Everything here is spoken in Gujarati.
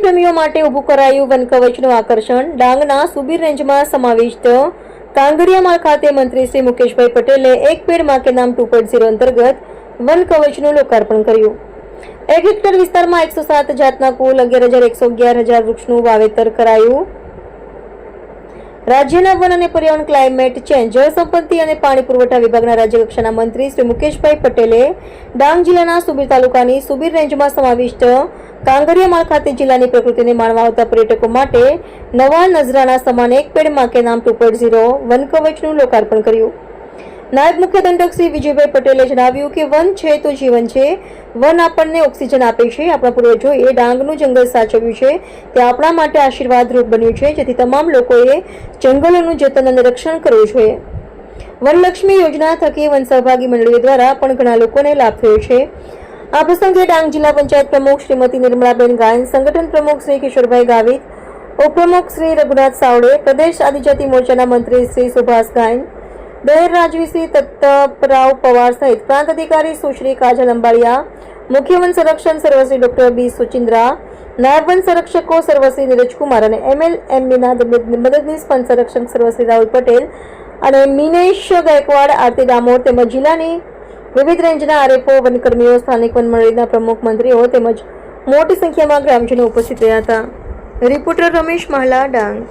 પ્રેમીઓ માટે ઊભું કરાયું વનકવચનું આકર્ષણ. ડાંગના સુબીર રેન્જમાં સમાવિષ્ટ કાંગરિયામાળ ખાતે મંત્રી શ્રી મુકેશભાઈ પટેલે એક પેડમાં કે નામ ટુ પોઈન્ટ ઝીરો અંતર્ગત વન કવચનું લોકાર્પણ કર્યું. એક હેક્ટર વિસ્તારમાં એકસો સાત જાતના કુલ અગિયાર હજાર એકસો અગિયાર હજાર વૃક્ષનું વાવેતર કરાયું. રાજ્યના વન અને પર્યાવરણ ક્લાઇમેટ ચેન્જ જળ સંપત્તિ અને પાણી પુરવઠા વિભાગના રાજ્ય કક્ષાના મંત્રી શ્રી મુકેશભાઈ પટેલે ડાંગ જિલ્લાના સુબીર તાલુકાની સુબીર રેન્જમાં સમાવિષ્ટ કાંગરિયામાળ ખાતે જિલ્લાની પ્રકૃતિને માણવા આવતા પર્યટકો માટે નવા નજરાના સમાન એક પેડમાં કે નામ ટુ પોઈન્ટ ઝીરો વન કવચનું લોકાર્પણ કર્યું. નાયબ મુખ્ય દંડક શ્રી વિજયભાઈ પટેલે જણાવ્યું કે વન છે તો જીવન છે. વન આપણને ઓક્સિજન આપે છે. આપણા પૂર્વજોએ ડાંગનું જંગલ સાચવ્યું છે. તે આપણા માટે આશીર્વાદરૂપ બન્યું છે. જેથી તમામ લોકોએ જંગલોનું જતન અને રક્ષણ કરવું જોઈએ. વનલક્ષ્મી યોજના થકી વન સહભાગી મંડળીઓ દ્વારા પણ ઘણા લોકોને લાભ થયો છે. આ પ્રસંગે ડાંગ જિલ્લા પંચાયત પ્રમુખ શ્રીમતી નિર્મળાબેન ગાયન, સંગઠન પ્રમુખ શ્રી કિશોરભાઈ ગાવિત, ઉપપ્રમુખ શ્રી રઘુનાથ સાવડે, પ્રદેશ આદિજાતિ મોરચાના મંત્રી શ્રી સુભાષ ગાયન દહેર રાજવી તત્તપરાવ પવાર સહિત પ્રાંત અધિકારી સુશ્રી કાજલ અંબાળિયા મુખ્ય વન સંરક્ષણ સર્વશ્રી ડોક્ટર બી સુચિન્દ્રા નાયબ વન સંરક્ષકો સર્વશ્રી નીરજકુમાર અને એમએલ એમબીના મદદનીશ વન સંરક્ષક સર્વશ્રી રાહુલ પટેલ અને મિનેશ ગાયકવાડ, આરતી ડામોર તેમજ જિલ્લાની વિવિધ રેન્જના આરએફઓ, વનકર્મીઓ, સ્થાનિક વન મંડળીના પ્રમુખ મંત્રીઓ તેમજ મોટી સંખ્યામાં ગ્રામજનો ઉપસ્થિત રહ્યા હતા. રિપોર્ટર રમેશ મહલા, ડાંગ.